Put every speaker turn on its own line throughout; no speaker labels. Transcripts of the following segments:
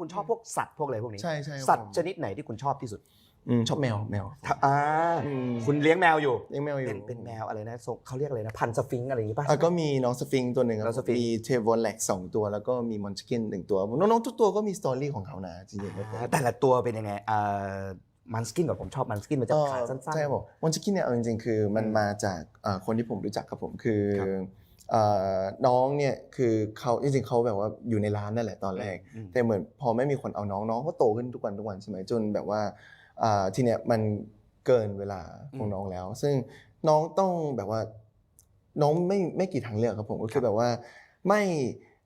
คุณชอบพวกสัตว์พวกอะไรพวกนี้
ใช่ใช่ครับ
สัตว์
ผม
ชนิดไหนที่คุณชอบที่สุด
อืมชอบแมวแมว
อ่า
อืม
คุณเลี้ยงแมวอยู่
เลี้ยงแมวอยู่
เป็นเป็นแมวอะไรนะทรงเขาเรียกอะไรนะ พันธุ์สฟิงค์อะไรอย่างงี้ป่ะ
อะก็มีน้องสฟิงค์ตัวหนึ่งค
น้
รั
อบงสฟิงค์
มีเทวอนแลกสองตัวแล้วก็มีมอนชกินหนึ่งตัวน้องๆทุกตัวก็มีสตอรี่ของเขานะจริงๆครับผม
แต่ละตัวเป็นยังไงอ่ามันสกินกับผมชอบมันสกินมันจะ
เอ่อ
ขาสั้นๆ
ใช่ครับผมมอนชกินเนี่ยเอาจริงๆคือมัน
อืม
มาจากเอ่อคนที่ผมรู้จักครับผมคือ
ครับ
เอ่อ น้องเนี่ยคือเขาจริงๆเขาแบบว่าอยู่ในร้านนั่นแหละตอนแรก
อืม
แต่เหมือนพอไม่มีคนเอาน้องน้องก็โตขึ้นทุกวันทุกวันใช่ไหมจนแบบว่าอ่าทีเนี้ยมันเกินเวลาของน้องแล้ว ซึ่งน้องต้องแบบว่าน้องไม่ไม่กี่ทางเลือกครับผมก็คือแบบว่าไม่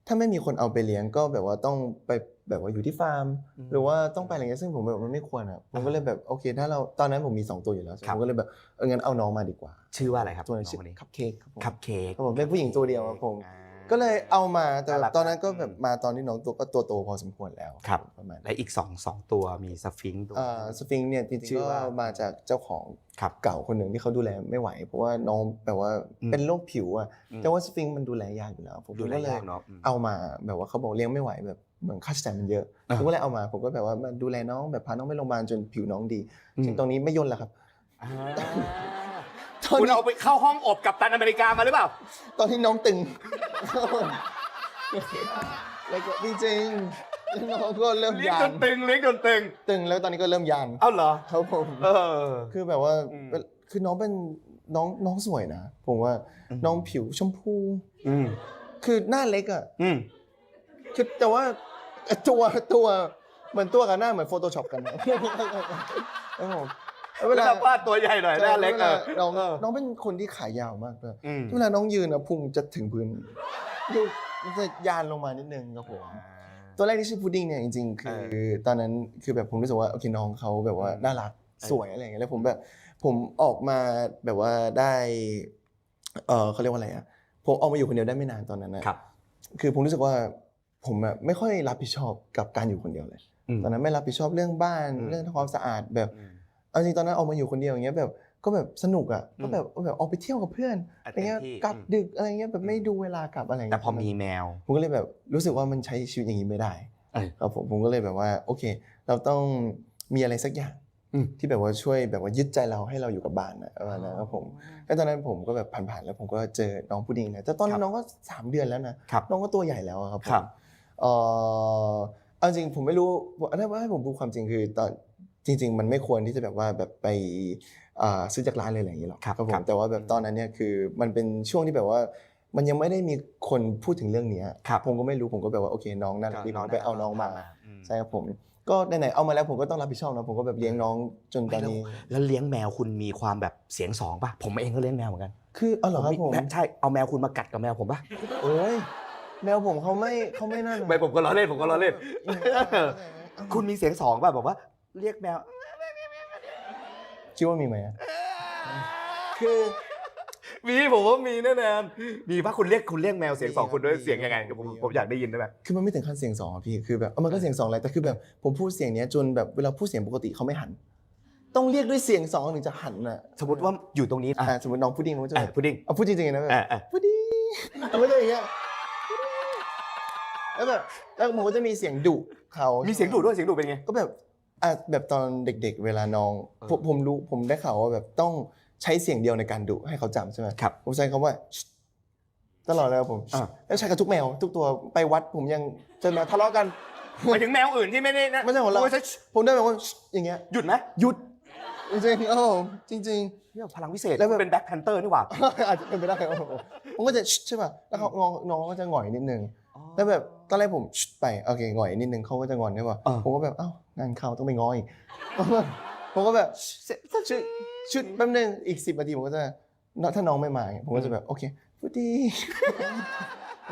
ถ้าไม่มีคนเอาไปเลี้ยงก็แบบว่าต้องไปแบบว่าอยู่ที่ฟาร์ม
อืม
หรือว่าต้องไปอะไรเงี้ยซึ่งผมแบบมันไม่ควรอะผมก็เลยแบบโอเค ถ้าเราตอนนั้นผมมีสองตัวอยู่แล้ว
ครับ
ผมก็เลยแบบเอองั้นเอาน้องมาดีกว่า
ชื่อว่าอะไรครับ
ตัวนั้น
น้
ชื่
อง
อ
คนนี้
คัพเค้กครับผม
คัพเค้ก
ครับผมเป็นผู้หญิงตัวเดียวครับผม
อ่า
ก็เลยเอามาแต่
น่ารัก
ตอนนั้นก็แบบ
อืม
มาตอนที่น้องตัวก็ตัวโตพอสมควรแล้ว
ครับ
ประมาณนั้น
และอีกสองสองตัวมีสฟิงค์ตัว
เอ่อสฟิงค์เนี่ยจริง
ชื่
ๆ
อ
ก็
ว่า
มาจากเจ้าของ
ครับ
เก่าคนหนึ่งที่เขาดูแลไม่ไหว เพราะว่าน้องแบบว่า
อืม
เป็นโรคผิวอะ
อืม
แต่ว่าสฟิงค์มันดูแลยากอยู่แล้วผม
ดูแล
ก็เลย
ยากเนาะอืม
เอามาแบบว่าเขาบอกเลี้ยงไม่ไหวแบบเหมือนค่าใช้จ่ายมันเยอะ
อ่า
ผมก็เลยเอามาผมก็แบบว่ามาดูแลน้องแบบพาน้องไปโรงพยาบาลจนผิวน้องดี
อืม
ซึ่งตรงนี้ไม่ย่นแล้วครับ
อ่า
ตอน
คุณ
นี้
เอาไปเข้าห้องอบกับตันอเมริกามาหรือเปล่า
ตอนที่น้องตึง แล้วก็จริงๆแล้วน้องก็เริ่ม
เลี้ยง
ยา
จ
น
นตึงเลี้ยงจนตึง
ตึงแล้วตอนนี้ก็เริ่มยาน
เอ้าเหรอ
ครับผม
เออ
คือแบบว่า
อืม
คือน้องเป็นน้องน้องสวยนะผมว่าน้องผิวชมพู
อืม
คือหน้าเล็กอะ
อืม
คือแต่ว่าตัวตัวเหมือนตัวกับหน้าเหมือนโฟโต้ช็อปกันนะครับผม
เวลาพลาดตัวใหญ่หน่อยหน้าเล็ก
ว
เออ
น้อง
เออ
น้องเป็นคนที่ขายาวมากเลย
อืม
เวลาน้องยืนอะพุงจะถึงพื้นดูมันจะยานลงมานิดนึงครับผมตัวแรกที่ชื่อพุดดิ้งเนี่ยจริงๆ คือ
เออ
ตอนนั้นคือแบบผมรู้สึกว่าโอเคน้องเขาแบบว่า
อืม
น่ารัก
เออ
สวยอะไรอย่างเงี้ยแล้วผมแบบผมออกมาแบบว่าได้เออเขาเรียกว่าอะไรอะผมออกมาอยู่คนเดียวได้ไม่นานตอนนั้นนะครับ คือผมรู้สึกว่าผมอะไม่ค่อยรับผิดชอบกับการอยู่คนเดียวเลย
อืม
ตอนนั้นไม่รับผิดชอบเรื่องบ้าน
อืม
เรื่องทำความสะอาดแบบ
อืม
เอาจริงๆตอนนั้นออกมาอยู่คนเดียวอย่างเงี้ยแบบก็แบบสนุกอะ
อืม
ก็แบบแบบออกไปเที่ยวกับเพื่อน
อะ
อะไรเงี้ย
เต็มที่
กลับ
อืม
ดึกอะไรเงี้ยแบบไม่ดูเวลากลับอะไรเงี้ย
แต่พอมีแมว
ผมก็เลยแบบรู้สึกว่ามันใช้ชีวิตอย่างนี้ไม่ได้
เออ
ครับผมผมก็เลยแบบว่าโอเค เราต้องมีอะไรสักอย่าง
อืม
ที่แบบว่าช่วยแบบว่ายึดใจเราให้เราอยู่กับบ้านนะประมาณนั้นครับผมแล้วตอนนั้นผมก็แบบผ่านๆแล้วผมก็เจอน้องผู้ดิงนะแต่ตอนนั้
ครั
น
บ
น้องก็สามเดือนแล้วนะครับน้องก็ตัวใหญ่แล้วอะครับผม
ครับ
เอ่อเอาจริงผมไม่รู้ถ้าว่าให้ผมพูดความจริงคือตอน จริง ๆ มันไม่ควรที่จะแบบว่าแบบไปอ่าซื้อจากร้านเลยอะไรอย่างนี้หรอก
ครับ
ผ
ครั
ม
บ
แต่ว่าแบบตอนนั้นเนี่ยคือมันเป็นช่วงที่แบบว่ามันยังไม่ได้มีคนพูดถึงเรื่องเนี้ย
ครับ
ผมก็ไม่รู้ผมก็แบบว่าโอเคน้องน่ารักดีผมไปเอาน้องมา
อืม
ใช่ครับผมก็ไหนๆเอามาแล้วผมก็ต้องรับผิดชอบนะผมก็แบบเลี้ยงน้องจนตอนนี้
แล้วเลี้ยงแมวคุณมีความแบบเสียงสองป่ะผมเองก็เลี้ยงแมวเหมือนกัน
คือเอาเหรอครับผม
ใช่เอาแมวคุณมากัดกับแมวผมป่ะ
โอ้ยแมวผมเขาไม่เขาไม่นั่น
ไม่ผมก็ล้อเล่นผมก็ล้อเล่นคุณมีเสียงสองป่ะบอกว่า เรียกแมว
คิดว่ามีไหมอะคือ
มีผมว่ามีแน่นอนมีป่ะคุณเรียกคุณเรียกแมวเสียงสองคุณด้วยเสียงยังไงผมผมอยากได้ยินได้ไหม
คือมันไม่ถึงขั้นเสียงสองอะพี่คือแบบเอามันก็เสียงสองแหละแต่คือแบบผมพูดเสียงเนี้ยจนแบบเวลาพูดเสียงปกติเขาไม่หัน ต้องเรียกด้วยเสียงสองถึงจะหันน่ะ
สมมติว่าอยู่ตรงนี้อะ
อะสมมติน้องพุดดิ้งมันก็จะ
อะ
แบบ
พุดดิ้ง
เอาพูดจริงๆนะแบบ
อะอะ
พุดดิ้งมันก็จะอย่างเงี้ยแล้วแบบแล้วผมก็จะมีเสียงดุเขา
มีเสียงดุด้วยเสียงดุเป็นไง
ก็แบบ อะแบบตอนเด็กๆ เวลาน้อง
เออ
ผมผมรู้ผมได้ข่าวว่าแบบต้องใช้เสียงเดียวในการดุให้เขาจำใช่ไหม
ครับ
ผมใช้คำว่า ตลอดเลยครับผม
อ่า
แล้วใช้กับทุกแมว ทุกตัวไปวัดผมยังเจอแมวทะเลาะกัน
หมายถึงแมวอื่นที่ไม่ได้นะ
ไม่ใช่ของเรา
โยใช้
ผมได้แบบว่า อย่างเงี้ย
หยุดไหม
หยุดจริงๆครับผมจริง
เรื่องพลังวิเศษ
แล้วแบบ
เป็นแบ็คแพนเตอร์นี่หว่า
ๆ อาจจะเป็นไปได้ครับผมผมก็จะใช่ป่ะแล้วเขาน้องน้องก็จะหงอยนิดนึง แล้วแบบตอนแรกผมไปโอเคหงอยนิดนึงเขาก็จะงอนใช่ป่ะ
เออ
ผมก็แบบเอ้างานเข้าต้องไปง้ออีกผมก็แบบชุดชุดแป๊บนึงอีกสิบนาทีผมก็จะถ้าน้องไม่มาผมก็จะแบบโอเคพูดดี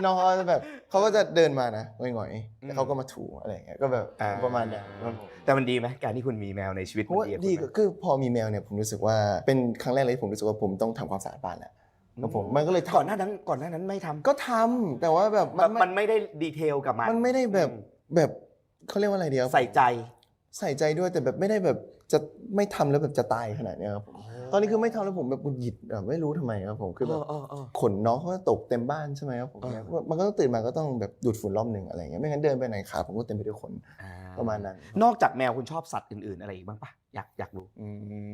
น้องเขาจะแบบเขาก็จะเดินมานะหงอยๆแล้วเขาก็มาถูอะไรอย่างเงี้ยก็แบบประมาณนั้นครับผม
แต่มันดีไหมการที่คุณมีแมวในชีวิต
เพราะว่า
มัน
ดี
กับคุณไหม
คือพอมีแมวเนี่ยผมรู้สึกว่าเป็นครั้งแรกเลยที่ผมรู้สึกว่าผมต้องทำความสะอาดบ้านแหละ ครับผมมันก็เลยทำ
ก่อนหน้านั้นก่อนหน้านั้นไม่ทำ
ก็ทำแต่ว่าแบบ
มั
มันน
มันไม่ได้ดีเทลกับมัน
มันไม่ได้แบบ
อืม
แบบเขาเรียกว่าอะไรเดียว
ใส่ใจ
ใส่ใจด้วยแต่แบบไม่ได้แบบจะไม่ทำแล้วแบบจะตายขนาดเนี้ยครับผม
โอ้
ตอนนี้คือไม่ทำแล้วผมแบบหงุดหงิดแบบไม่รู้ทำไมครับผมคือแบบ
เออเออ
ขนน้องเขาก็ตกเต็มบ้านใช่ไหมครับผม
เออ
เนี่ยมันก็ต้องตื่นมาก็ต้องแบบดูดฝุ่นรอบหนึ่งอะไรอย่างเงี้ยไม่งั้นเดินไปไหนขาผมก็เต็มไปด้วยขน
อ่
ประมาณนั้น
นอกจากแมวคุณชอบสัตว์อื่นๆอะไรอีกบ้างปะอยากอยากรู้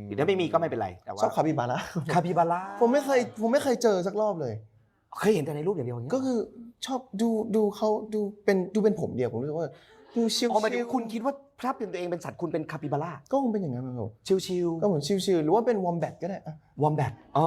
หรือถ้าไม่มีก็ไม่เป็นไรแต่ว่า
ชอบคาปิบาร่า
คาปิบาร่า
ผมไม่เคยผมไม่เคยเจอสักรอบเลย
เคยเห็นแต่ในรูปอย่างเดียวอย่างเงี้ย
ก็คือชอบดูดูเขาดูเป็นดูเป็นผมเดียวผมรู้สึกว่า ดูชิล
อ๋อหมายถึง
ๆ
คุณคิดว่าถ้าเป็นตัวเองเป็นสัตว์คุณเป็นคาปิบาร่า
ก็คงเป็นอย่างนั้นครับผม
ชิล
ก็เหมือนชิลๆหรือว่าเป็นวอมแบทก็ได้อะ
ๆวอมแบทอ๋อ